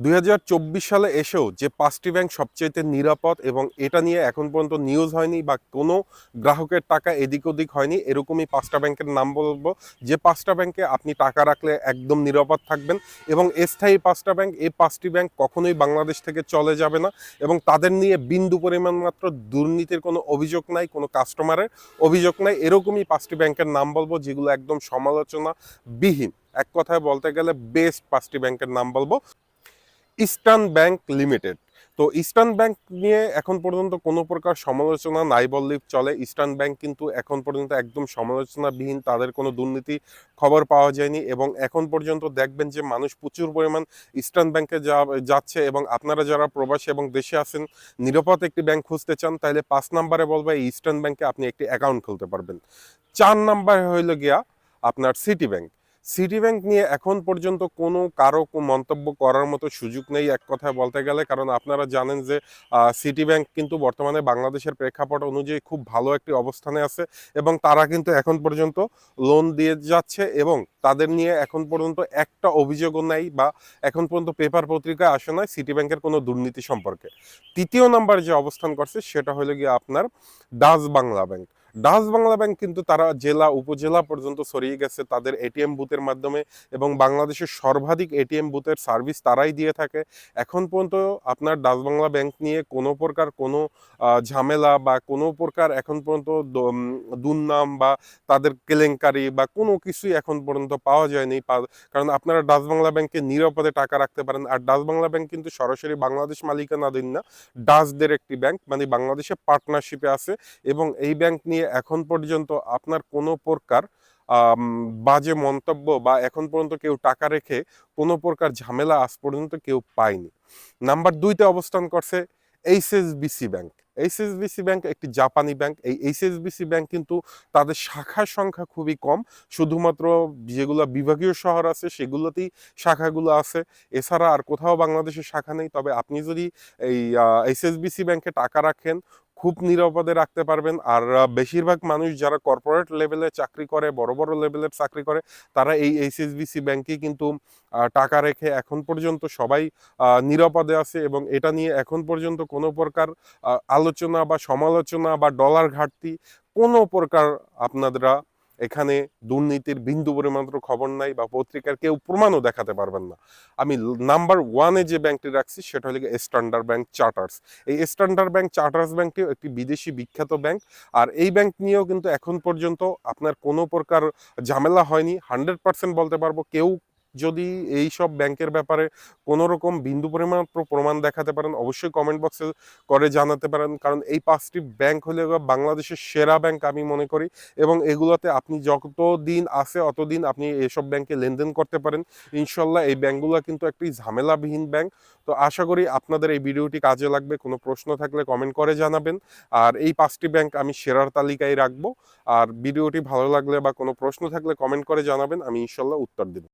দুই হাজার চব্বিশ সালে এসেও যে পাঁচটি ব্যাংক সবচেয়ে নিরাপদ এবং এটা নিয়ে এখন পর্যন্ত নিউজ হয়নি বা কোনো গ্রাহকের টাকা এদিক ওদিক হয়নি, এরকমই পাঁচটা ব্যাংকের নাম বলব। যে পাঁচটা ব্যাংকে আপনি টাকা রাখলে একদম নিরাপদ থাকবেন এবং স্থায়ী পাঁচটা ব্যাংক এই পাঁচটি ব্যাংক কখনোই বাংলাদেশ থেকে চলে যাবে না এবং তাদের নিয়ে বিন্দু পরিমাণ মাত্র দুর্নীতির কোনো অভিযোগ নাই, কোনো কাস্টমারের অভিযোগ নাই, এরকমই পাঁচটি ব্যাংকের নাম বলব যেগুলো একদম সমালোচনা বিহীন এক কথায় বলতে গেলে বেস্ট পাঁচটি ব্যাংকের নাম বলব। Eastern Bank Limited. তো ইস্টার্ন ব্যাংক নিয়ে এখন পর্যন্ত কোনো প্রকার সমালোচনা নাই বললেই চলে। ইস্টার্ন ব্যাংক কিন্তু এখন পর্যন্ত একদম সমালোচনাবিহীন, তাদের কোনো দুর্নীতি খবর পাওয়া যায়নি এবং এখন পর্যন্ত দেখবেন যে মানুষ প্রচুর পরিমাণ ইস্টার্ন ব্যাংকে যাচ্ছে এবং আপনারা যারা প্রবাসী এবং দেশে আছেন, নিরাপদ একটি ব্যাংক খুঁজতে চান, তাহলে পাঁচ নাম্বারে বলবে ইস্টার্ন ব্যাংকে আপনি একটি অ্যাকাউন্ট খুলতে পারবেন। চার নাম্বারে হইল গিয়া আপনার সিটি ব্যাংক। সিটি ব্যাংক নিয়ে এখন পর্যন্ত কোনো কারও মন্তব্য করার মতো সুযোগ নেই এক কথায় বলতে গেলে। কারণ আপনারা জানেন যে সিটি ব্যাংক কিন্তু বর্তমানে বাংলাদেশের প্রেক্ষাপট অনুযায়ী খুব ভালো একটি অবস্থানে আছে এবং তারা কিন্তু এখন পর্যন্ত লোন দিয়ে যাচ্ছে এবং তাদের নিয়ে এখন পর্যন্ত একটা অভিযোগও নাই বা এখন পর্যন্ত পেপার পত্রিকায় আসে নাই সিটি ব্যাংকের কোনো দুর্নীতি সম্পর্কে। তৃতীয় নাম্বার যে অবস্থান করছে সেটা হলো গিয়ে আপনার Dutch Bangla Bank. Dutch Bangla Bank কিন্তু তারা জেলা, উপজেলা পর্যন্ত ছড়িয়ে গেছে। তাদের এটিএম বুথের মাধ্যমে এবং বাংলাদেশের সর্বাধিক এটিএম বুথের সার্ভিস তারাই দিয়ে থাকে। এখন পর্যন্ত আপনার ডাচ বাংলা ব্যাংক নিয়ে কোনো প্রকার কোনো ঝামেলা বা কোনো প্রকার এখন পর্যন্ত দুর্নাম বা তাদের কেলেঙ্কারি বা কোনো কিছুই এখন পর্যন্ত পাওয়া যায়নি। কারণ আপনারা ডাচ বাংলা ব্যাংকে নিরাপদে টাকা রাখতে পারেন। আর ডাচ বাংলা ব্যাংক কিন্তু সরাসরি বাংলাদেশ মালিকানাধীন না, ডাচদের একটি ব্যাংক মানে বাংলাদেশে পার্টনারশিপে আছে। এবং এই ব্যাংক নিয়ে এখন পর্যন্ত আপনার কোনো প্রকার বাজে মন্তব্য বা এখন পর্যন্ত কেউ টাকা রেখে কোনো প্রকার ঝামেলা আজ পর্যন্ত কেউ পায়নি। নাম্বার দুইতে অবস্থান করছে এইচএসবিসি ব্যাংক। এইচএসবিসি ব্যাংক একটি জাপানি ব্যাংক। এই এইচএসবিসি ব্যাংক কিন্তু তাদের শাখার সংখ্যা খুবই কম। শুধুমাত্র যেগুলো বিভাগীয় শহর আছে সেগুলোতেই শাখাগুলো আছে। এছাড়া আর কোথাও বাংলাদেশের শাখা নেই। তবে আপনি যদি এই এইচএসবিসি ব্যাংকে টাকা রাখেন খুব নিরাপদে রাখতে পারবেন। আর বেশিরভাগ মানুষ যারা কর্পোরেট লেভেলে চাকরি করে, বড় বড় লেভেলের চাকরি করে, তারা এই এইচএসবিসি ব্যাংকে কিন্তু টাকা রেখে এখন পর্যন্ত সবাই নিরাপদে আছে এবং এটা নিয়ে এখন পর্যন্ত কোনো প্রকার আলোচনা বা সমালোচনা বা ডলার ঘাটতি কোনো প্রকার আপনারা এখানে দুর্নীতির বিন্দু পরিমাত্র খবর নাই বা পত্রিকার কেউ প্রমাণও দেখাতে পারবেন না। আমি নাম্বার ওয়ানে যে ব্যাংকটি রাখছি সেটা হলো স্ট্যান্ডার্ড ব্যাংক চার্টার্স এই স্ট্যান্ডার্ড ব্যাংক চার্টার্স ব্যাংকটিও একটি বিদেশি বিখ্যাত ব্যাংক আর এই ব্যাংক নিয়েও কিন্তু এখন পর্যন্ত আপনার কোনো প্রকার ঝামেলা হয়নি। হান্ড্রেড পার্সেন্ট বলতে পারব, কেউ যদি এই সব ব্যাংকের ব্যাপারে কোনো রকম বিন্দু পরিমাণ প্রমাণ দেখাতে পারেন, অবশ্যই কমেন্ট বক্সে করে জানাতে পারেন। কারণ এই পাঁচটি ব্যাংক হলে বাংলাদেশের সেরা ব্যাংক আমি মনে করি এবং এগুলোতে আপনি যত দিন আছে অতদিন আপনি এসব ব্যাংকে লেনদেন করতে পারেন। ইনশাল্লাহ এই ব্যাংকগুলো কিন্তু একটি ঝামেলাবিহীন ব্যাংক। তো আশা করি আপনাদের এই ভিডিওটি কাজে লাগবে। কোনো প্রশ্ন থাকলে কমেন্ট করে জানাবেন। আর এই পাঁচটি ব্যাংক আমি সেরার তালিকায় রাখব। আর ভিডিওটি ভালো লাগলে বা কোনো প্রশ্ন থাকলে কমেন্ট করে জানাবেন। আমি ইনশাল্লাহ উত্তর দেব।